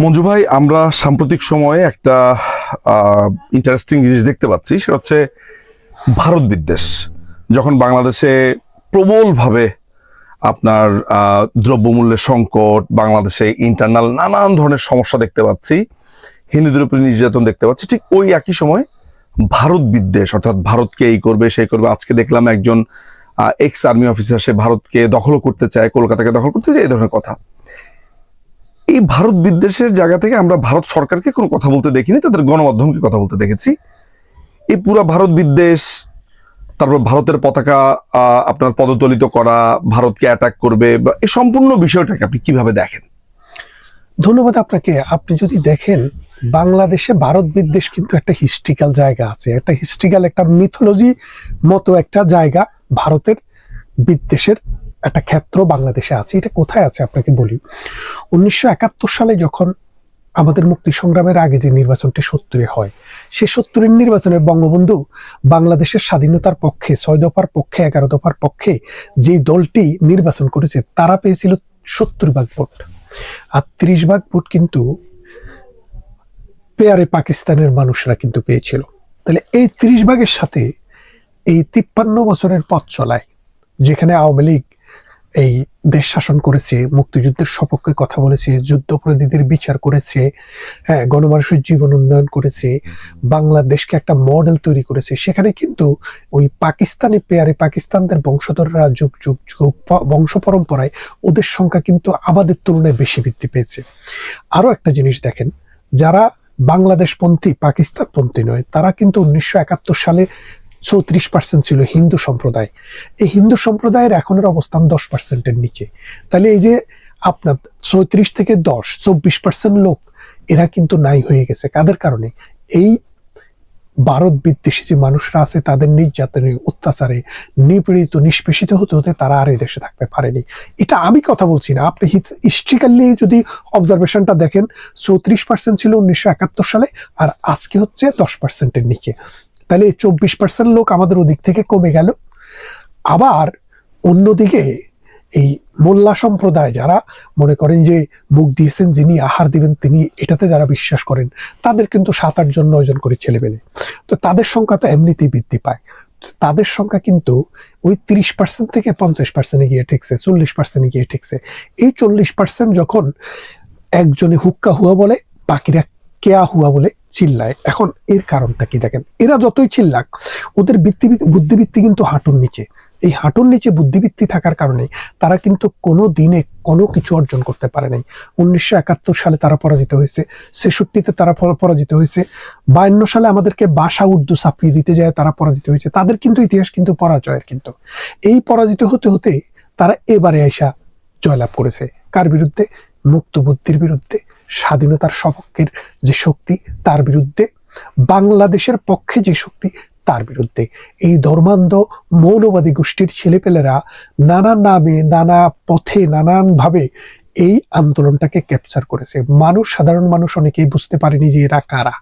মঞ্জু ভাই, আমরা সাম্প্রতিক সময়ে একটা ইন্টারেস্টিং জিনিস দেখতে পাচ্ছি। সেটা হচ্ছে ভারত বিদ্বেষ। যখন বাংলাদেশে প্রবলভাবে আপনার দ্রব্যমূল্যের সংকট, বাংলাদেশে ইন্টারনাল নানান ধরনের সমস্যা দেখতে পাচ্ছি হিন্দুদের উপরে নির্যাতন দেখতে পাচ্ছি, ঠিক ওই একই সময় ভারত বিদ্বেষ, অর্থাৎ ভারতকে এই করবে, সেই করবে। আজকে দেখলাম একজন এক্স আর্মি অফিসার সে ভারতকে দখল করতে চায়, কলকাতাকে দখল করতে চায়, এই ধরনের কথা। এই ভারত বিদ্বেষের জায়গা থেকে আমরা ভারত সরকারকে কোনো কথা বলতে দেখিনি, তাদের গণমাধ্যমকে কথা বলতে দেখেছি। এই পুরা ভারত বিদ্বেষ, তারপর ভারতের পতাকা আপনার পদতলিত করা, ভারতকে অ্যাটাক করবে, বা এই সম্পূর্ণ বিষয়টাকে আপনি কীভাবে দেখেন? ধন্যবাদ আপনাকে। আপনি যদি দেখেন, বাংলাদেশে ভারত বিদ্বেষ কিন্তু একটা হিস্ট্রিক্যাল জায়গা আছে। একটা হিস্ট্রিক্যাল একটা মিথোলজি মতো একটা জায়গা ভারতের বিদ্বেষের একটা ক্ষেত্র বাংলাদেশে আছে। এটা কোথায় আছে আপনাকে বলি? উনিশশো একাত্তর সালে যখন আমাদের মুক্তি সংগ্রামের আগে যে নির্বাচনটি সত্তরে হয়, সে সত্তরের নির্বাচনে বঙ্গবন্ধু বাংলাদেশের স্বাধীনতার পক্ষে, ছয় দফার পক্ষে, এগারো দফার পক্ষে যে দলটি নির্বাচন করেছে, তারা পেয়েছিল সত্তর ভাগ ভোট। আর ত্রিশ ভাগ ভোট কিন্তু পেয়ারে পাকিস্তানের মানুষরা কিন্তু পেয়েছিল। তাহলে এই ত্রিশ ভাগের সাথে এই তিপ্পান্ন বছরের পথ চলায়, যেখানে আওয়ামী লীগ এই দেশ শাসন করেছে, মুক্তিযুদ্ধের সপক্ষে কথা বলেছে, যুদ্ধাপরাধীদের বিচার করেছে হ্যাঁ গণমানুষের জীবন উন্নয়ন করেছে, বাংলাদেশকে একটা মডেল তৈরি করেছে। সেখানে কিন্তু ওই পাকিস্তানি পেয়ারে পাকিস্তানদের বংশধররা যুগ যুগ যুগ বংশ পরম্পরায় ওদের সংখ্যা কিন্তু আমাদের তুলনায় বেশি বৃদ্ধি পেয়েছে। আরও একটা জিনিস দেখেন, যারা বাংলাদেশপন্থী, পাকিস্তানপন্থী নয়, তারা কিন্তু উনিশশো একাত্তর সালে চৌত্রিশ পার্সেন্ট ছিল হিন্দু সম্প্রদায়। এই হিন্দু সম্প্রদায়ের এখনের অবস্থান দশ পার্সেন্টের নিচে। তাহলে এই যে আপনার চৌত্রিশ থেকে দশ, চব্বিশ পার্সেন্ট লোক, এরা কিন্তু নাই হয়ে গেছে। কাদের কারণে? এই ভারত বিদ্বেষী যে মানুষরা আছে, তাদের নির্যাতনে, অত্যাচারে নিপীড়িত, নিষ্পেষিত হতে হতে তারা আর এই দেশে থাকতে পারেনি। এটা আমি কথা বলছি না। আপনি হিস্ট্রিক্যালি যদি অবজারভেশনটা দেখেন, চৌত্রিশ পার্সেন্ট ছিল উনিশশো একাত্তর সালে, আর আজকে হচ্ছে দশ পার্সেন্টের নিচে। তাহলে চব্বিশ পার্সেন্ট লোক আমাদের ওদিক থেকে কমে গেল। আবার অন্যদিকে এই মোল্লা সম্প্রদায় যারা মনে করেন যে মুখ দিয়েছেন যিনি আহার দিবেন, তিনি এটাতে যারা বিশ্বাস করেন, তাদের কিন্তু সাত আট জন, নয় জন করে ছেলে পেলে তো তাদের সংখ্যা তো এমনিতেই বৃদ্ধি পায়। তাদের সংখ্যা কিন্তু ওই তিরিশ পার্সেন্ট থেকে পঞ্চাশ পার্সেন্টে গিয়ে ঠেকছে, চল্লিশ পার্সেন্টে গিয়ে ঠেকছে। এই চল্লিশ পার্সেন্ট যখন একজনে হুক্কা হুয়া বলে, বাকিরা কেয়া হুয়া বলে চিল্লায়। এখন এর কারণটা কি দেখেন? এরা যতই চিল্লাক, ওদের বৃত্তি বুদ্ধিবৃত্তি কিন্তু হাঁটুর নিচে। এই হাঁটুর নিচে বুদ্ধিবৃত্তি থাকার কারণে তারা কিন্তু কোনো দিনে কোনো কিছু অর্জন করতে পারে নাই। উনিশশো একাত্তর সালে তারা পরাজিত হয়েছে, ছেষট্টিতে তারা পরাজিত হয়েছে, বায়ান্ন সালে আমাদেরকে বাসা উর্দু ছাপিয়ে দিতে যায় তারা পরাজিত হয়েছে। তাদের কিন্তু ইতিহাস কিন্তু পরাজয়ের কিন্তু। এই পরাজিত হতে হতে তারা এবারে আইসা জয়লাভ করেছে। কার বিরুদ্ধে? মুক্ত বুদ্ধির বিরুদ্ধে। স্বাধীনতার সপক্ষের যে শক্তি, তার বিরুদ্ধে, বাংলাদেশের পক্ষে যে শক্তি, তার বিরুদ্ধে। এই ধর্মান্ধ মৌলবাদী গোষ্ঠীর ছেলেপেলেরা নানা নামে, নানা পথে, নানানভাবে এই আন্দোলনটাকে ক্যাপচার করেছে। মানুষ, সাধারণ মানুষ অনেকেই বুঝতে পারেনি যে এরা কারা।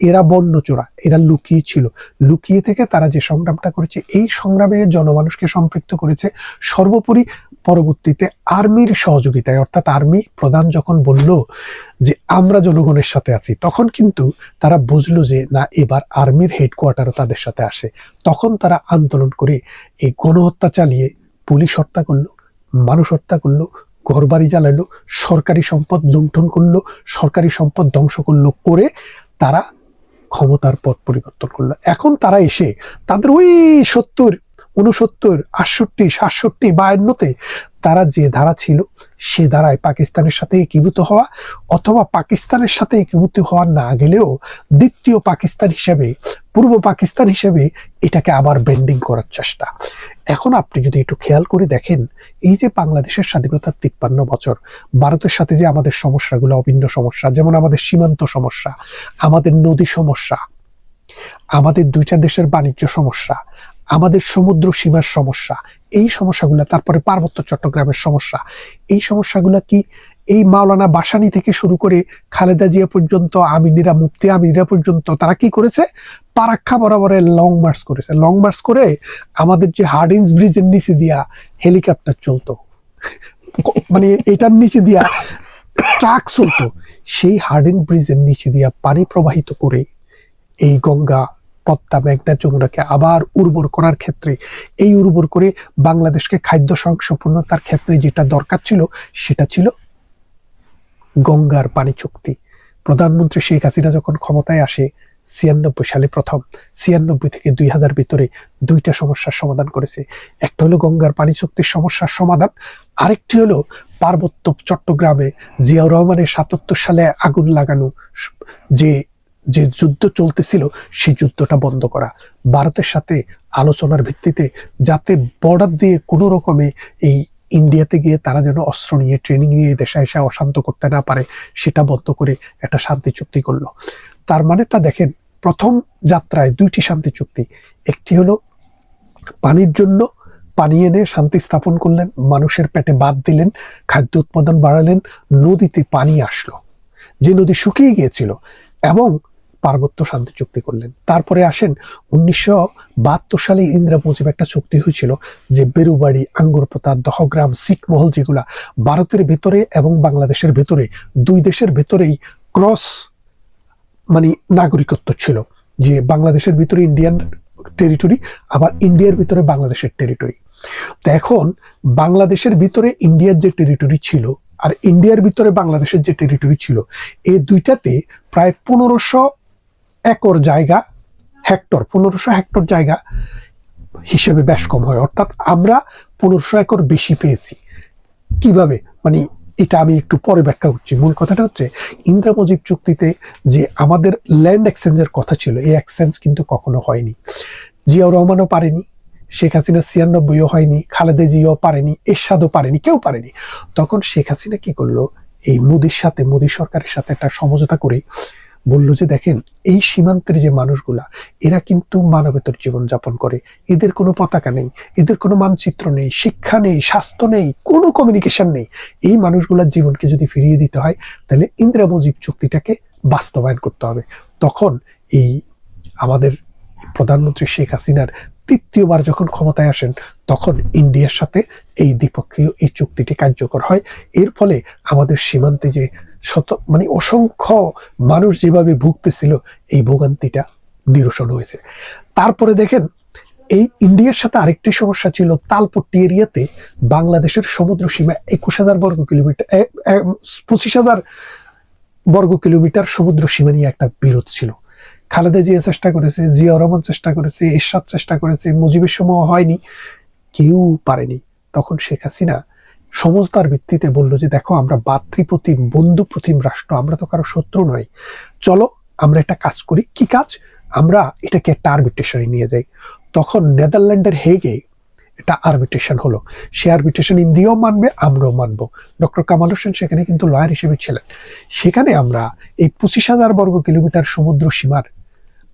এরা বন্যচোরা এরা লুকিয়ে ছিল। লুকিয়ে থেকে তারা যে সংগ্রামটা করেছে, এই সংগ্রামে জনমানুষকে সম্পৃক্ত করেছে। সর্বোপরি পরবর্তীতে আর্মির সহযোগিতায়, অর্থাৎ আর্মি প্রধান যখন বলল যে, আমরা জনগণের সাথে আছি, তখন কিন্তু তারা বুঝলো যে, না, এবার আর্মির হেডকোয়ার্টারও তাদের সাথে আসে। তখন তারা আন্দোলন করে এই গণহত্যা চালিয়ে পুলিশ হত্যা করল, মানুষ হত্যা করল, ঘরবাড়ি জ্বালালো, সরকারি সম্পদ লুণ্ঠন করল, সরকারি সম্পদ ধ্বংস করল, করে তারা ক্ষমতার পথ পরিবর্তন করল। এখন তারা এসে তাদের ওই সত্তর উনসত্তর আটষট্টি, সাতষট্টি, বায়ান্নতে তারা যে ধারা ছিল, সে ধারায় পাকিস্তানের সাথে একীভূত হওয়া অথবা পাকিস্তানের সাথে একীভূত হওয়া না গেলেও দ্বিতীয় পাকিস্তান হিসেবে, পূর্ব পাকিস্তান হিসেবে এটাকে আবার বেন্ডিং করার চেষ্টা। এখন আপনি যদি একটু খেয়াল করে দেখেন, এই যে বাংলাদেশের স্বাধীনতার তিপ্পান্ন বছর, ভারতের সাথে যে আমাদের সমস্যাগুলো, অভিন্ন সমস্যা, যেমন আমাদের সীমান্ত সমস্যা, আমাদের নদী সমস্যা, আমাদের দুই চার দেশের বাণিজ্য সমস্যা আমাদের সমুদ্র সীমার সমস্যা, এই সমস্যাগুলো, তারপরে পার্বত্য চট্টগ্রামের সমস্যা, এই সমস্যাগুলো কি এই মাওলানা বাসানি থেকে শুরু করে খালেদা জিয়া পর্যন্ত, আমিনীরা মুফতি আমিনীরা পর্যন্ত, তারা কি করেছে? পারাক্ষা বরাবরে লং মার্চ করেছে। লং মার্চ করে আমাদের যে হার্ডিন্স ব্রিজের নিচে দিয়া হেলিকপ্টার চলতো। মানে এটার নিচে দিয়া ট্রাক চলতো। সেই হার্ডিন ব্রিজের নিচে দিয়া পানি প্রবাহিত করে এই গঙ্গা পদ্মা মেঘনা যমুনাকে আবার উর্বর করার ক্ষেত্রে, এই উর্বর করে বাংলাদেশকে খাদ্য সংসম্পন্নতার ক্ষেত্রে যেটা দরকার ছিল, সেটা ছিল গঙ্গার পানি চুক্তি। প্রধানমন্ত্রী শেখ হাসিনা যখন ক্ষমতায় আসে, ছিয়ানব্বই সালে প্রথম, ছিয়ানব্বই থেকে দুই হাজার ভিতরে দুইটা সমস্যার সমাধান করেছে। একটা হলো গঙ্গার পানি চুক্তির সমস্যার সমাধান, আরেকটি হলো পার্বত্য চট্টগ্রামে জিয়াউর রহমানের সাতাত্তর সালে আগুন লাগানো, যে যে যুদ্ধ চলতেছিল, সেই যুদ্ধটা বন্ধ করা। ভারতের সাথে আলোচনার ভিত্তিতে যাতে বর্ডার দিয়ে কোনো রকমে এই ইন্ডিয়াতে গিয়ে তারা যেন অস্ত্র নিয়ে ট্রেনিং নিয়ে দেশে এসে অশান্ত করতে না পারে, সেটা বন্ধ করে একটা শান্তি চুক্তি করল। তার মানেটা দেখেন, প্রথম যাত্রায় দুইটি শান্তি চুক্তি। একটি হলো পানির জন্য পানি এনে শান্তি স্থাপন করলেন, মানুষের পেটে বাদ দিলেন, খাদ্য উৎপাদন বাড়ালেন, নদীতে পানি আসলো। যে নদী শুকিয়ে গিয়েছিল এবং পার্বত্য শান্তি চুক্তি করলেন। তারপরে আসেন উনিশশো বাহাত্তর সালে ইন্দিরা মুজিব একটা চুক্তি হয়েছিল যে বেরুবাড়ি, আঙ্গুরপোতা, দহগ্রাম, সিটমহল যেগুলা ভারতের ভেতরে এবং বাংলাদেশের ভেতরে, দুই দেশের ভেতরেই ক্রস মানে নাগরিকত্ব ছিল। যে বাংলাদেশের ভিতরে ইন্ডিয়ান টেরিটরি, আবার ইন্ডিয়ার ভিতরে বাংলাদেশের টেরিটরি। তো এখন বাংলাদেশের ভিতরে ইন্ডিয়ার যে টেরিটরি ছিল আর ইন্ডিয়ার ভিতরে বাংলাদেশের যে টেরিটরি ছিল, এই দুইটাতে প্রায় পনেরোশো একর জায়গা, হেক্টর, পনেরোশো হেক্টর জায়গা হিসেবে বেশ কম হয়। অর্থাৎ আমরা পনেরোশো একর বেশি পেয়েছি। কীভাবে? মানে এটা আমি একটু পরে ব্যাখ্যা করছি। মূল কথাটা হচ্ছে ইন্দিরা মুজিব চুক্তিতে যে আমাদের ল্যান্ড এক্সচেঞ্জের কথা ছিল, এই এক্সচেঞ্জ কিন্তু কখনো হয়নি। জিয়াউর রহমানও পারেনি, শেখ হাসিনা ছিয়ানব্বইও হয়নি, খালেদা জিয়াও পারেনি, এরশাদও পারেনি, কেউ পারেনি। তখন শেখ হাসিনা কি করল? এই মোদির সাথে, মোদী সরকারের সাথে একটা সমঝোতা করে বলল যে, দেখেন, এই সীমান্তের যে মানুষগুলা, এরা কিন্তু মানবেতর জীবন যাপন করে। এদের কোনো পতাকা নেই, এদের কোনো মানচিত্র নেই, শিক্ষা নেই, স্বাস্থ্য নেই, কোনো কমিউনিকেশন নেই। এই মানুষগুলার জীবনকে যদি ফিরিয়ে দিতে হয়, তাহলে ইন্দিরা মুজিব চুক্তিটাকে বাস্তবায়ন করতে হবে। তখন এই আমাদের প্রধানমন্ত্রী শেখ হাসিনার তৃতীয়বার যখন ক্ষমতায় আসেন, তখন ইন্ডিয়ার সাথে এই দ্বিপক্ষীয় এই চুক্তিটি কার্যকর হয়। এর ফলে আমাদের সীমান্তে যে শত মানে অসংখ্য মানুষ যেভাবে ভুগতেছিল, এই ভোগান্তিটা নিরসন হয়েছে। তারপরে দেখেন, এই ইন্ডিয়ার সাথে আরেকটি সমস্যা ছিল, তালপট্টি এরিয়াতে বাংলাদেশের সমুদ্র সীমা একুশ হাজার বর্গ কিলোমিটার পঁচিশ হাজার বর্গ কিলোমিটার সমুদ্র সীমা নিয়ে একটা বিরোধ ছিল। খালেদা জিয়া চেষ্টা করেছে, জিয়া রহমান চেষ্টা করেছে, এরশাদ চেষ্টা করেছে, মুজিবের সময় হয়নি, কেউ পারেনি। তখন শেখ হাসিনা সমঝদার ভিত্তিতে বলল যে, দেখো, আমরা ভাতৃপ্রতিম বন্ধু প্রতিম রাষ্ট্র, আমরা তো কারও শত্রু নয় চলো, আমরা একটা কাজ করি। কি কাজ? আমরা এটাকে একটা আরবিট্রেশনে নিয়ে যাই। তখন নেদারল্যান্ডের হেগে এটা আরবিট্রেশন হলো। সে আরবিট্রেশন ইন্দিও মানবে, আমরাও মানবো। ডক্টর কামাল হোসেন সেখানে কিন্তু লয়ার হিসেবে ছিলেন। সেখানে আমরা এই পঁচিশ হাজার বর্গ কিলোমিটার সমুদ্র সীমার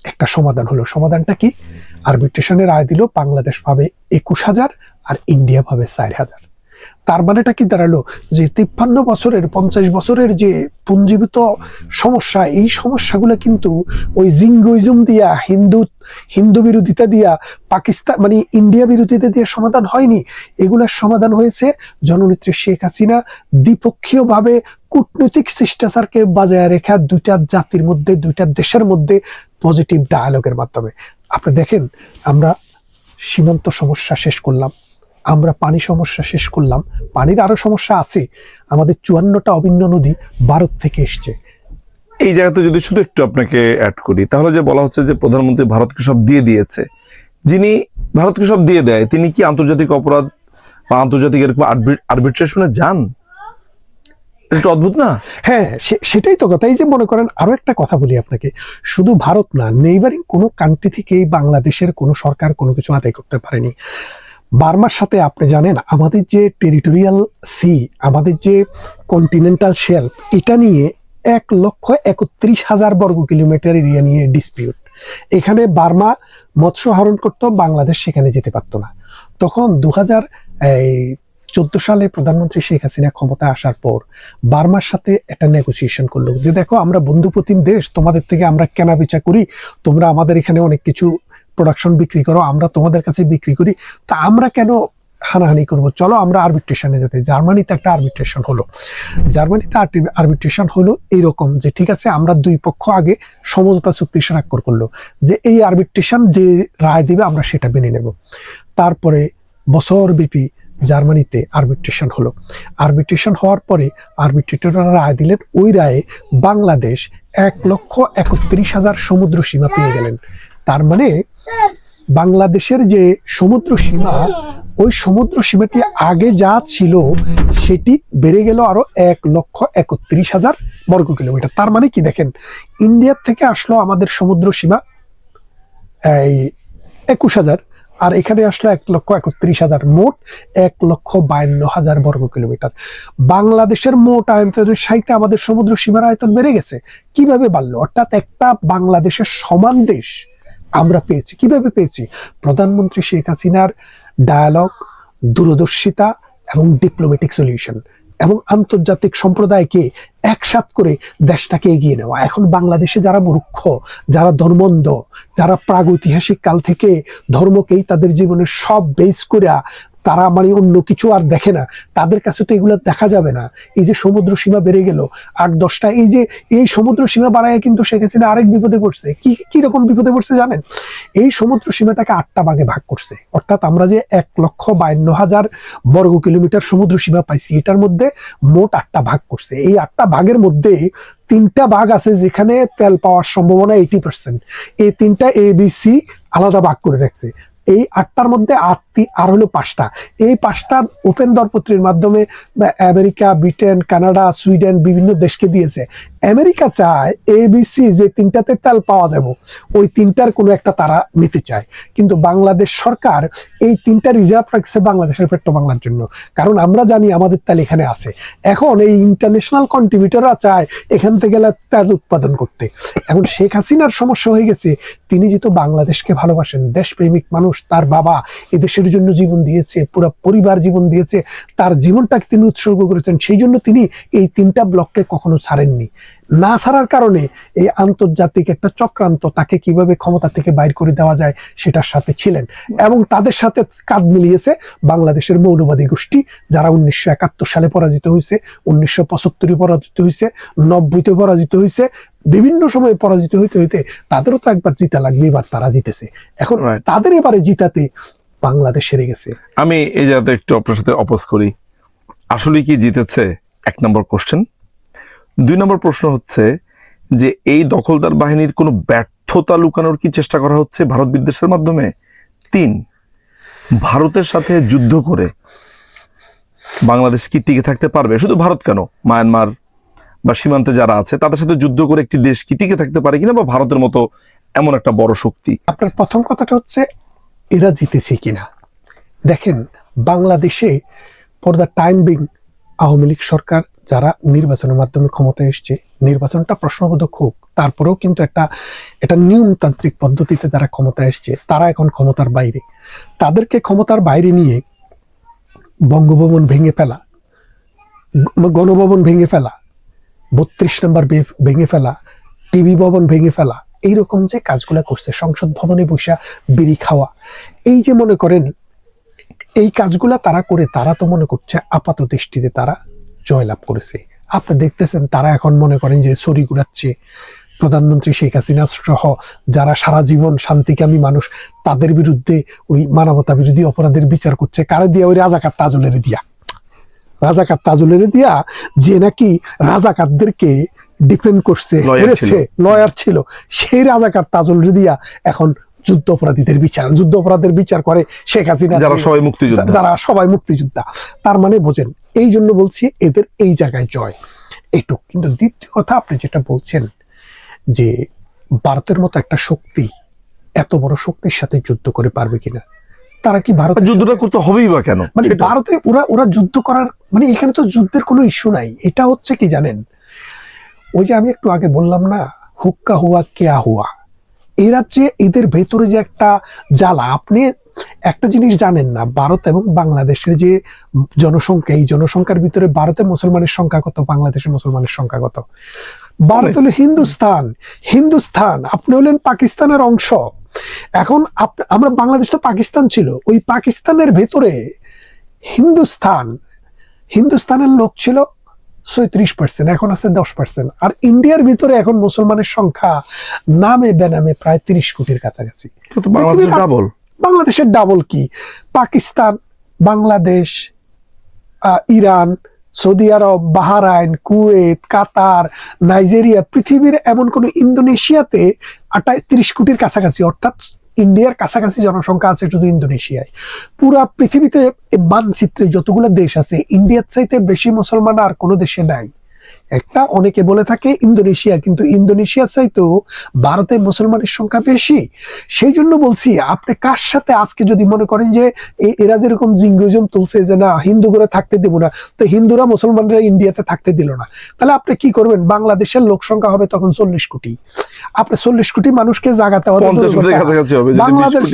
একটা সমাধান হলো। সমাধানটা কি? আরবিট্রেশনের আয় দিল বাংলাদেশ পাবে একুশ হাজার আর ইন্ডিয়া পাবে চার হাজার। তার মানেটা কি দাঁড়াল? যে তিপ্পান্ন বছরের, পঞ্চাশ বছরের যে পুঞ্জীবিত সমস্যা, এই সমস্যাগুলো কিন্তু ওই জিঙ্গোইজম দিয়া, হিন্দু হিন্দু বিরোধিতা দিয়া পাকিস্তান মানে ইন্ডিয়া বিরোধিতা দিয়ে সমাধান হয়নি। এগুলোর সমাধান হয়েছে জননেত্রী শেখ হাসিনা দ্বিপক্ষীয়ভাবে কূটনৈতিক শিষ্টাচারকে বজায় রেখা দুইটা জাতির মধ্যে, দুইটা দেশের মধ্যে পজিটিভ ডায়ালগের মাধ্যমে। আপনি দেখেন, আমরা সীমান্ত সমস্যা শেষ করলাম। আমরা পানি সমস্যা শেষ করলাম। পানির আরও সমস্যা আছে। আমাদের চুয়ান্নটা অভিন্ন নদী ভারত থেকে এসছে। এই জায়গাতে যদি শুধু একটু আপনাকে অ্যাড করি তাহলে যে বলা হচ্ছে যে প্রধানমন্ত্রী ভারতকে সব দিয়ে দিয়েছে। যিনি ভারতকে সব দিয়ে দেয় তিনি কি আন্তর্জাতিক অপরাধ বা আন্তর্জাতিক এরকম আরবিট্রেশনে যান? এটা একটু অদ্ভুত না? হ্যাঁ সেটাই তো কথা। এই যে মনে করেন আরও একটা কথা বলি আপনাকে। শুধু ভারত না নেইবারিং কোনো কান্ট্রি থেকেই বাংলাদেশের কোনো সরকার কোনো কিছু আদায় করতে পারেনি। বার্মার সাথে আপনি জানেন, আমাদের যে টেরিটোরিয়াল সি আমাদের যে কন্টিনেন্টাল শেলফ এটা নিয়ে এক লক্ষ একত্রিশ হাজার বর্গ কিলোমিটার এরিয়া নিয়ে ডিসপিউট এখানে বার্মা মৎস্য হরণ করতো, বাংলাদেশ সেখানে যেতে পারতো না। তখন দু হাজার চোদ্দ সালে প্রধানমন্ত্রী শেখ হাসিনা ক্ষমতা আসার পর বার্মার সাথে একটা নেগোসিয়েশন করল। যে দেখো, আমরা বন্ধুপ্রতিম দেশ, তোমাদের থেকে আমরা কেনা বেচা করি, তোমরা আমাদের এখানে অনেক কিছু প্রোডাকশন বিক্রি করো, আমরা তোমাদের কাছে বিক্রি করি, তা আমরা কেন হানাহানি করব? চলো আমরা আরবিট্রেশনে যেতে, জার্মানিতে একটা আরবিট্রেশন হলো। জার্মানিতে আরবিট্রেশন হলো এইরকম যে, ঠিক আছে, আমরা দুই পক্ষ আগে সমঝোতা চুক্তি স্বাক্ষর করল, যে এই আরবিট্রেশন যে রায় দিবে আমরা সেটা মেনে নেব। তারপরে বছরব্যাপী জার্মানিতে আরবিট্রেশন হলো। আরবিট্রেশন হওয়ার পরে আরবিট্রেটররা রায় দিলেন, ওই রায়ে বাংলাদেশ এক লক্ষ একত্রিশ হাজার সমুদ্র সীমা পেয়ে গেলেন। তার মানে বাংলাদেশের যে সমুদ্র সীমা, ওই সমুদ্র সীমাটি আগে যা ছিল, সেটি বেড়ে গেল আরও এক লক্ষ একত্রিশ হাজার বর্গ কিলোমিটার। তার মানে কি দেখেন ইন্ডিয়ার থেকে আসলো আমাদের সমুদ্র সীমা, এই একুশ হাজার, আর এখানে আসলো এক লক্ষ একত্রিশ হাজার, মোট এক লক্ষ বায়ান্ন হাজার বর্গ কিলোমিটার। বাংলাদেশের মোট আয়তনের সাইতে আমাদের সমুদ্র সীমার আয়তন বেড়ে গেছে। কীভাবে বাড়লো? অর্থাৎ একটা বাংলাদেশের সমান দেশ আমরা পেয়েছি। কীভাবে পেয়েছি? প্রধানমন্ত্রী শেখ হাসিনার ডায়ালগ দূরদর্শিতা এবং ডিপ্লোম্যাটিক সলিউশন এবং আন্তর্জাতিক সম্প্রদায়কে একসাথ করে দেশটাকে এগিয়ে নেওয়া। এখন বাংলাদেশে যারা মূর্খ, যারা ধর্মন্ধ, যারা প্রাগৈতিহাসিক কাল থেকে ধর্মকেই তাদের জীবনের সব বেস করে তারা মানে অন্য কিছু আর দেখে না। তাদের কাছে তো এগুলো দেখা যাবে না। এই যে সমুদ্র সীমা বেড়ে গেল, আট দশটা, এই যে এই সমুদ্র সীমা বাড়ায় কিন্তু শেখ হাসিনা আরেক বিপদে পড়ছে। কি কি রকম বিপদে পড়ছে জানেন? এই সমুদ্র সীমাটাকে আটটা ভাগে ভাগ করছে। অর্থাৎ আমরা যে এক লক্ষ বায়ান্ন হাজার বর্গ কিলোমিটার সমুদ্র সীমা পাইছি, এটার মধ্যে মোট আটটা ভাগ করছে। এই আটটা ভাগের মধ্যে তিনটা ভাগ আছে যেখানে তেল পাওয়ার সম্ভাবনা এইটি পার্সেন্ট এই তিনটা এ বি সি আলাদা ভাগ করে রাখছে। এই আটটার মধ্যে আটটি আর হলো পাঁচটা। এই পাঁচটা ওপেন দরপত্রের মাধ্যমে আমেরিকা, ব্রিটেন, কানাডা, সুইডেন বিভিন্ন দেশকে দিয়েছে। আমেরিকা চায় এবিসি যে তিনটাতে তেল পাওয়া যাবে, ওই তিনটার কোনো একটা তারা নিতে চায়। কিন্তু বাংলাদেশ সরকার এই তিনটা রিজার্ভ রাখছে বাংলাদেশের পেট্রো বাংলার জন্য। কারণ আমরা জানি আমাদের তেল এখানে আছে। এখন এই ইন্টারন্যাশনাল কন্ট্রিবিউটররা চায় এখান থেকে তেল উৎপাদন করতে। এখন শেখ হাসিনার সমস্যা হয়ে গেছে, তিনি যেহেতু বাংলাদেশকে ভালোবাসেন, দেশপ্রেমিক মানুষ তার বাবা এ দেশের জন্য জীবন দিয়েছে, পুরো পরিবার জীবন দিয়েছে, তার জীবনটাকে তিনি উৎসর্গ করেছেন। সেই জন্য তিনি এই তিনটা ব্লককে কখনো ছাড়েননি। না ছাড়ার কারণে এই আন্তর্জাতিক একটা চক্রান্ত তাকে কীভাবে ক্ষমতা থেকে বাইর করে দেওয়া যায় সেটার সাথে ছিলেন এবং তাদের সাথে কাঁধ মিলিয়েছে বাংলাদেশের মৌলবাদী গোষ্ঠী, যারা উনিশশো একাত্তর সালে পরাজিত হয়েছে, উনিশশো পঁচাত্তরে পরাজিত হয়েছে, নব্বইতে পরাজিত হয়েছে বিভিন্ন সময়ে পরাজিত হইতে হইতে তাদেরও তো একবার জিতা লাগবে এবার তারা জিতেছে। এখন. তাদের এবারে জিতাতে বাংলাদেশ হেরে গেছে। আমি এই জায়গাতে একটু আপনার সাথে অপোজ করি। আসলে কি জিতেছে? এক নম্বর কোশ্চেন দুই নম্বর প্রশ্ন হচ্ছে যে এই দখলদার বাহিনীর কোনো ব্যর্থতা লুকানোর কি চেষ্টা করা হচ্ছে ভারত বিদ্বেষের মাধ্যমে? তিন ভারতের সাথে যুদ্ধ করে বাংলাদেশ কি টিকে থাকতে পারবে? শুধু ভারত কেন? মায়ানমার বা সীমান্তে যারা আছে, তাদের সাথে যুদ্ধ করে একটি দেশ কি টিকে থাকতে পারে কিনা বা ভারতের মতো এমন একটা বড় শক্তি? আপনার প্রথম কথাটা হচ্ছে, এরা জিতেছে কিনা? দেখেন, বাংলাদেশে for the time being Awami League সরকার যারা নির্বাচনের মাধ্যমে ক্ষমতায় এসছে, নির্বাচনটা প্রশ্নবোধক হোক, তারপরেও কিন্তু একটা এটা নিয়মতান্ত্রিক পদ্ধতিতে যারা ক্ষমতায় এসছে, তারা এখন ক্ষমতার বাইরে। তাদেরকে ক্ষমতার বাইরে নিয়ে বঙ্গভবন ভেঙে ফেলা, গণভবন ভেঙে ফেলা বত্রিশ নম্বর ভেঙে ফেলা, টিভি ভবন ভেঙে ফেলা, এইরকম যে কাজগুলো করছে, সংসদ ভবনে বসা বিড়ি খাওয়া, এই যে মনে করেন, এই কাজগুলা তারা করে, তারা তো মনে করছে আপাত দৃষ্টিতে তারা জয়লাভ করেছে। আপনি দেখতেছেন, তারা এখন মনে করেন যে ছড়ি ঘুরাচ্ছে। প্রধানমন্ত্রী শেখ হাসিনা সহ যারা সারা জীবন শান্তিকামী মানুষ, তাদের বিরুদ্ধে ওই মানবতা বিরোধী অপরাধের বিচার করছে। কারে দিয়া ওই রাজাকার তাজুলের দিয়া? রাজাকার তাজুলের দিয়া যে নাকি রাজাকারদেরকে ডিপেন্ড করছে হেরেছে লয়ার ছিল। সেই রাজাকার তাজুল দিয়া এখন যুদ্ধ অপরাধীদের বিচার যুদ্ধ অপরাধের বিচার করে শেখ হাসিনা যারা সবাই মুক্তিযোদ্ধা। যারা সবাই মুক্তিযোদ্ধা। তার মানে বোঝেন এই জন্য বলছি এদের এই জায়গায় জয়। এইটুক কিন্তু দ্বিতীয় কথা আপনি যেটা বলছেন যে ভারতের মতো একটা শক্তি এত বড় শক্তির সাথে যুদ্ধ করে পারবে কিনা তারা কি ভারত যুদ্ধটা করতে হবেই বা কেন? মানে ভারতে ওরা ওরা যুদ্ধ করার মানে এখানে তো যুদ্ধের কোনো ইস্যু নাই। এটা হচ্ছে কি জানেন? ওই যে আমি একটু আগে বললাম না হুক্কা হুয়া কেয়া হুয়া। এরা যে এদের ভেতরে যে একটা জ্বালা আপনি একটা জিনিস জানেন না ভারত এবং বাংলাদেশের যে জনসংখ্যা এই জনসংখ্যার ভিতরে ভারতে মুসলমানের সংখ্যা কত বাংলাদেশের মুসলমানের সংখ্যা কত? ভারত হলো হিন্দুস্তান। হিন্দুস্তান আপনি হলেন পাকিস্তানের অংশ। এখন আমরা বাংলাদেশ তো পাকিস্তান ছিল ওই পাকিস্তানের ভেতরে হিন্দুস্তান হিন্দুস্তানের লোক ছিল সৈত্রিশ পার্সেন্ট এখন আছে দশ পার্সেন্ট আর ইন্ডিয়ার ভিতরে এখন মুসলমানের সংখ্যা নামে বেনামে প্রায় তিরিশ কোটির কাছাকাছি। ডাবল বাংলাদেশের ডাবল কি? Pakistan Bangladesh ah, Iran Saudi Arab, Bahrain, Kuwait, Qatar, Nigeria, পৃথিবীর এমন কোন ইন্দোনেশিয়াতে আটাই তিরিশ কোটির কাছাকাছি, অর্থাৎ ইন্ডিয়ার কাছাকাছি জনসংখ্যা আছে শুধু ইন্দোনেশিয়ায়। পুরা পৃথিবীতে মানচিত্রে যতগুলো দেশ আছে, ইন্ডিয়ার চাইতে বেশি মুসলমান আর কোনো দেশে নাই। একটা অনেকে বলে থাকে ইন্দোনেশিয়া কিন্তু ইন্দোনেশিয়া চাইতেও ভারতে মুসলমানের সংখ্যা বেশি। সেই জন্য বলছি আপনি কার সাথে আজকে যদি মনে করেন যে এরা যেরকম জিঙ্গুজম তুলছে যে না হিন্দু করে থাকতে দেবো না তো হিন্দুরা মুসলমানরা ইন্ডিয়াতে থাকতে দিল না। তাহলে আপনি কি করবেন? বাংলাদেশের লোক সংখ্যা হবে তখন চল্লিশ কোটি। আপনি চল্লিশ কোটি মানুষকে জাগাতে হবে বাংলাদেশ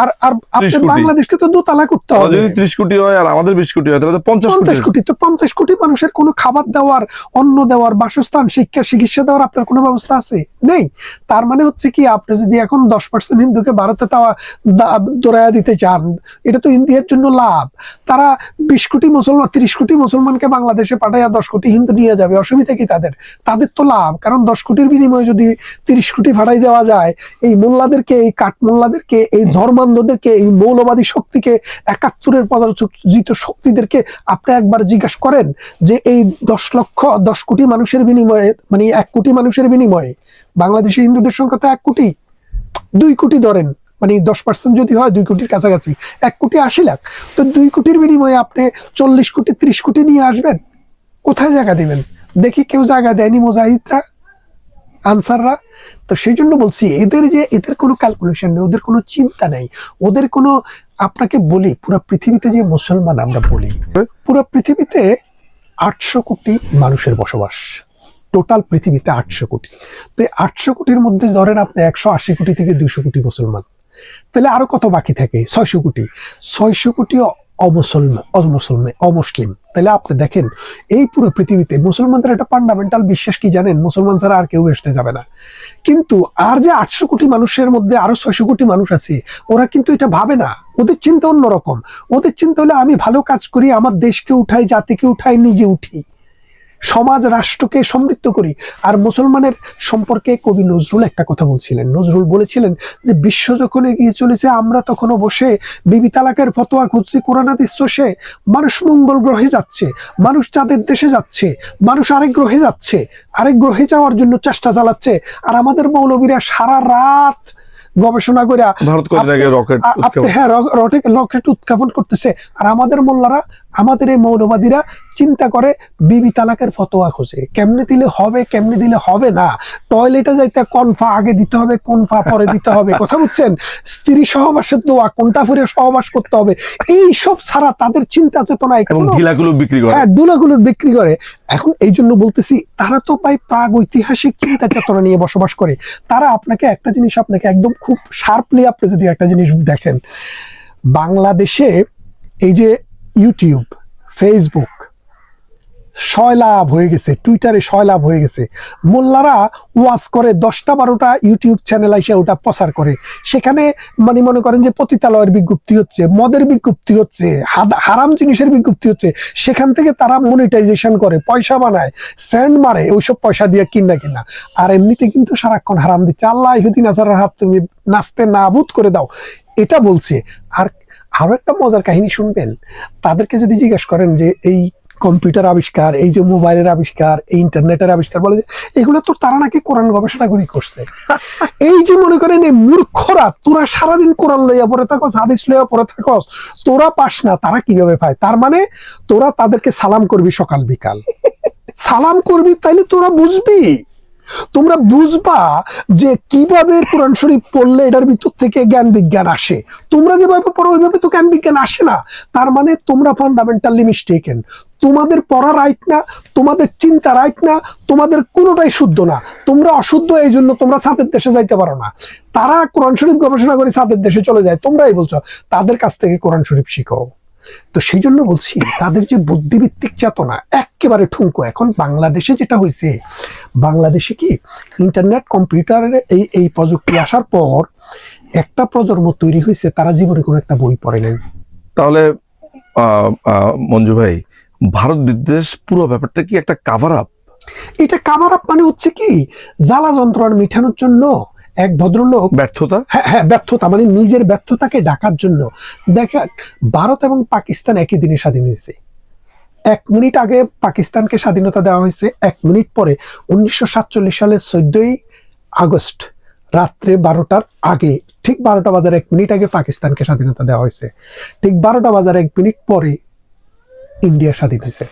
আর আর আর আপনি বাংলাদেশকে তো দোতলা করতে হবে। যদি ত্রিশ কোটি হয় আর আমাদের বিশ কোটি হয় তাহলে পঞ্চাশ কোটি। তো পঞ্চাশ কোটি মানুষের কোনো খাবার দেওয়ার অন্ন দেওয়ার, বাসস্থান, শিক্ষা, চিকিৎসা দেওয়ার আপনার কোনো ব্যবস্থা আছে? নেই। তার মানে হচ্ছে কি, আপনি যদি এখন দশ পার্সেন্ট হিন্দুকে ভারতে তাওয়া দৌড়াইয়া দিতে চান, এটা তো ইন্ডিয়ার জন্য লাভ। তারা বিশ কোটি মুসলমান, তিরিশ কোটি মুসলমানকে বাংলাদেশে পাঠাইয়া দশ কোটি হিন্দু নিয়ে যাবে, অসুবিধা কি তাদের? তাদের তো লাভ। কারণ দশ কোটির বিনিময়ে যদি তিরিশ কোটি ফাটাই দেওয়া যায়, এই মোল্লাদেরকে, এই কাঠ মোল্লাদেরকে, এই ধর্মান্ধদেরকে, এই মৌলবাদী শক্তিকে, একাত্তরের পদার্থিত শক্তিদেরকে আপনি একবার জিজ্ঞাসা করেন যে এই দশ লক্ষ, দশ কোটি মানুষের বিনিময়ে মানে এক কোটি মানুষের বিনিময়ে বাংলাদেশে হিন্দুদের সংখ্যা তো এক কোটি। দুই কোটি ধরেন মানে দশ পার্সেন্ট যদি হয় দুই কোটির কাছাকাছি, এক কোটি আশি লাখ। তো দুই কোটির বিনিময়ে আপনি চল্লিশ কোটি, ত্রিশ কোটি নিয়ে আসবেন। কোথায় জায়গা দিবেন? দেখি কেউ জায়গা দেয়নি মুজাহিদরা, আনসাররা। তো সেই জন্য বলছি, এদের যে, এদের কোনো ক্যালকুলেশন নেই, ওদের কোনো চিন্তা নেই। ওদের কোনো, আপনাকে বলি, পুরো পৃথিবীতে যে মুসলমান আমরা বলি, পুরো পৃথিবীতে আটশো কোটি মানুষের বসবাস। টোটাল পৃথিবীতে আটশো কোটি। তো আটশো কোটির মধ্যে ধরেন আপনি একশো আশি কোটি থেকে দুইশো কোটি মুসলমান। তাহলে আরও কত বাকি থাকে? ছয়শো কোটি। ছয়শো কোটি অমুসলমান অমুসলমান অমুসলিম। তাহলে আপনি দেখেন, এই পুরো পৃথিবীতে মুসলমানদের একটা ফান্ডামেন্টাল বিশ্বাস কি জানেন? মুসলমান ছাড়া আর কেউ আসতে যাবে না। কিন্তু আর যে আটশো কোটি মানুষের মধ্যে আরও ছয়শো কোটি মানুষ আছে, ওরা কিন্তু এটা ভাবে না। ওদের চিন্তা অন্যরকম। ওদের চিন্তা হলে, আমি ভালো কাজ করি, আমার দেশকে উঠাই, জাতিকে উঠাই, নিজে উঠি। সমাজ রাষ্ট্রকে সমৃদ্ধ করি। আর মুসলমানের সম্পর্কে কবি নজরুল একটা কথা বলছিলেন। নজরুল বলেছিলেন যে বিশ্ব যখন এগিয়ে চলেছে আমরা তখনও বসে বিবি তালাকের ফতোয়া খুঁজছি কোরআনাদিস সে মানুষ মঙ্গল গ্রহে যাচ্ছে মানুষ চাঁদের দেশে যাচ্ছে মানুষ আরেক গ্রহে যাচ্ছে আরেক গ্রহে যাওয়ার জন্য চেষ্টা চালাচ্ছে। আর আমাদের মৌলবীরা সারা রাত গবেষণা করে হ্যাঁ রকেট উৎক্ষেপণ করতেছে। আর আমাদের মোল্লারা আমাদের এই মৌলবাদীরা চিন্তা করে বিবি তালাকের ফতোয়া খোঁজে। কেমনে দিলে হবে কেমনে দিলে হবে না? টয়লেটে যাইতে কনফা আগে দিতে হবে কোনফা পরে দিতে হবে? কথা বুঝছেন? স্ত্রী সহবাসের দোয়া কোনটা ফুরে সহবাস করতে হবে? এই সব ছাড়া তাদের চিন্তা চেতনা এবং এখনও ঘিলাগুলো বিক্রি করে। হ্যাঁ ডুলাগুলো বিক্রি করে। এখন এই জন্য বলতেছি তারা তো প্রায় প্রাগ ঐতিহাসিক চিন্তা চেতনা নিয়ে বসবাস করে। তারা আপনাকে একটা জিনিস আপনাকে একদম খুব শার্পলি আপনি যদি একটা জিনিস দেখেন বাংলাদেশে এই যে ইউটিউব ফেসবুক সয়লাভ হয়ে গেছে টুইটারে সয়লাভ হয়ে গেছে। মোল্লারা ওয়াজ করে, দশটা বারোটা ইউটিউব চ্যানেল এসে ওটা প্রচার করে। সেখানে মানে মনে করেন যে পতিতালয়ের বিজ্ঞপ্তি হচ্ছে, মদের বিজ্ঞপ্তি হচ্ছে হারাম জিনিসের বিজ্ঞপ্তি হচ্ছে। সেখান থেকে তারা মনিটাইজেশন করে, পয়সা বানায় স্যান্ড মারে, ওইসব পয়সা দিয়ে কিনা কিনা। আর এমনিতে কিন্তু সারাক্ষণ হারাম দিচ্ছে। আল্লাহ ইহুদিন আজারের হাত তুমি নাচতে নাবুদ করে দাও। এটা বলছে। আর আরও একটা মজার কাহিনী শুনবেন। তাদেরকে যদি জিজ্ঞেস করেন যে এই কম্পিউটার আবিষ্কার এই যে মোবাইলের আবিষ্কার এই ইন্টারনেটের আবিষ্কার বলে এগুলো তো তারা নাকি কোরআন গবেষণা করি করছে। এই যে মনে করেন এই মূর্খরা তোরা সারাদিন কোরআন লইয়া পড়ে থাকস হাদিস লইয়া পড়ে থাকস তোরা পাস না তারা কীভাবে পায়? তার মানে তোরা তাদেরকে সালাম করবি সকাল বিকাল। সালাম করবি তাইলে তোরা বুঝবি। তোমরা বুঝবা যে কীভাবে কোরআন শরীফ পড়লে এটার ভিতর থেকে জ্ঞান বিজ্ঞান আসে। তোমরা যেভাবে পড়ো, ওইভাবে তো জ্ঞান বিজ্ঞান আসে না। তার মানে তোমরা ফান্ডামেন্টালি মিস্টেকেন তোমাদের পড়া রাইট না, তোমাদের চিন্তা রাইট না, তোমাদের কোনোটাই শুদ্ধ না। তোমরা অশুদ্ধ এই জন্য তোমরা সাতের দেশে যাইতে পারো না। তারা কোরআন শরীফ গবেষণা করে সাতের দেশে চলে যায়। তোমরাই বলছো, তাদের কাছ থেকে কোরআন শরীফ শিখো। তো সেই জন্য বলছি তাদের যে বুদ্ধিভিত্তিক চেতনা একেবারে ঠুঙ্কো এখন বাংলাদেশে যেটা হয়েছে বাংলাদেশে কি ইন্টারনেট কম্পিউটারের এই এই প্রযুক্তি আসার পর একটা প্রজন্ম তৈরি হয়েছে তারা জীবনে কোনো একটা বই পড়ে নাই। তাহলে মঞ্জু ভাই ভারত বিদ্বেষ পুরো ব্যাপারটা কি একটা কাভার আপ এটা কাভার আপ মানে হচ্ছে কি জ্বালা যন্ত্রণা মিঠানোর জন্য এক ভদ্রলোক ব্যর্থতা? হ্যাঁ হ্যাঁ ব্যর্থতা মানে নিজের ব্যর্থতাকে ডাকার জন্য। দেখেন ভারত এবং পাকিস্তান একই দিনে স্বাধীন হয়েছে। এক মিনিট আগে পাকিস্তানকে স্বাধীনতা দেওয়া হয়েছে এক মিনিট পরে উনিশশো সাতচল্লিশ সালের চোদ্দই আগস্ট রাত্রে বারোটার আগে ঠিক বারোটা বাজার এক মিনিট আগে পাকিস্তানকে স্বাধীনতা দেওয়া হয়েছে। ঠিক বারোটা বাজার এক মিনিট পরে ইন্ডিয়া স্বাধীন হয়েছে।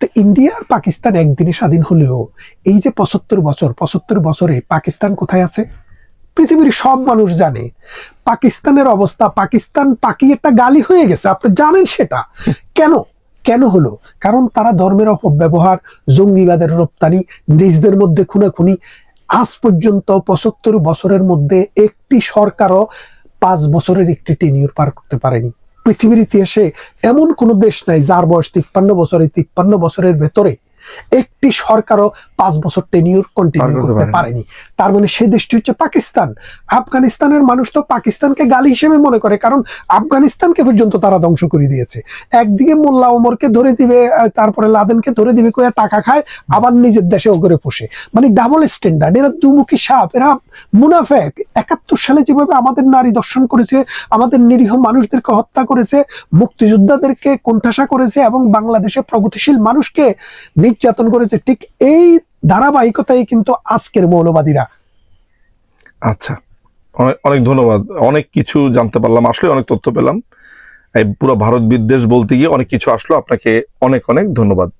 তো ইন্ডিয়া আর পাকিস্তান একদিনে স্বাধীন হলেও এই যে পঁচাত্তর বছর পঁচাত্তর বছরে পাকিস্তান কোথায় আছে? পৃথিবীর সব মানুষ জানে। পাকিস্তানের অবস্থা, পাকিস্তান পাকি একটা গালি হয়ে গেছে, আপনি জানেন সেটা। কেন? কেন হলো? কারণ তারা ধর্মের অপব্যবহার, জঙ্গিবাদের রপ্তানি নিজদের মধ্যে খুনাখুনি, আজ পর্যন্ত পঁচাত্তর বছরের মধ্যে একটি সরকারও পাঁচ বছরের একটি টেনিউর পার করতে পারেনি। পৃথিবীর ইতিহাসে এমন কোন দেশ নাই যার বয়স তিপ্পান্ন বছরে তিপ্পান্ন বছরের ভেতরে একটি সরকারও পাঁচ বছর টেনিউর কন্টিনিউ করতে পারেনি। তার মানে সেই দেশটি হচ্ছে পাকিস্তান। আফগানিস্তানের মানুষ তো পাকিস্তানকে গালি হিসেবে মনে করে কারণ আফগানিস্তানকে পর্যন্ত তারা ধ্বংস করে দিয়েছে। একদিকে মোল্লা ওমরকে ধরে দিবে তারপরে লাদেনকে ধরে দিবে কয়ে টাকা খায় আবার নিজের দেশে ওগরে পোষে। মানে ডাবল স্ট্যান্ডার্ড এরা দুমুখী সাপ এরা মুনাফেক। একাত্তর সালে যেভাবে আমাদের নারী দর্শন করেছে আমাদের নিরীহ মানুষদেরকে হত্যা করেছে মুক্তিযোদ্ধাদেরকে কোণঠাসা করেছে এবং বাংলাদেশে প্রগতিশীল মানুষকে নির্যাতন করেছে, ঠিক এই ধারাবাহিকতাই কিন্তু আজকের মৌলবাদীরা। আচ্ছা অনেক ধন্যবাদ। অনেক কিছু জানতে পারলাম, আসলে অনেক তথ্য পেলাম। এই পুরো ভারত বিদ্বেষ বলতে গিয়ে অনেক কিছু আসলো। আপনাকে অনেক অনেক ধন্যবাদ।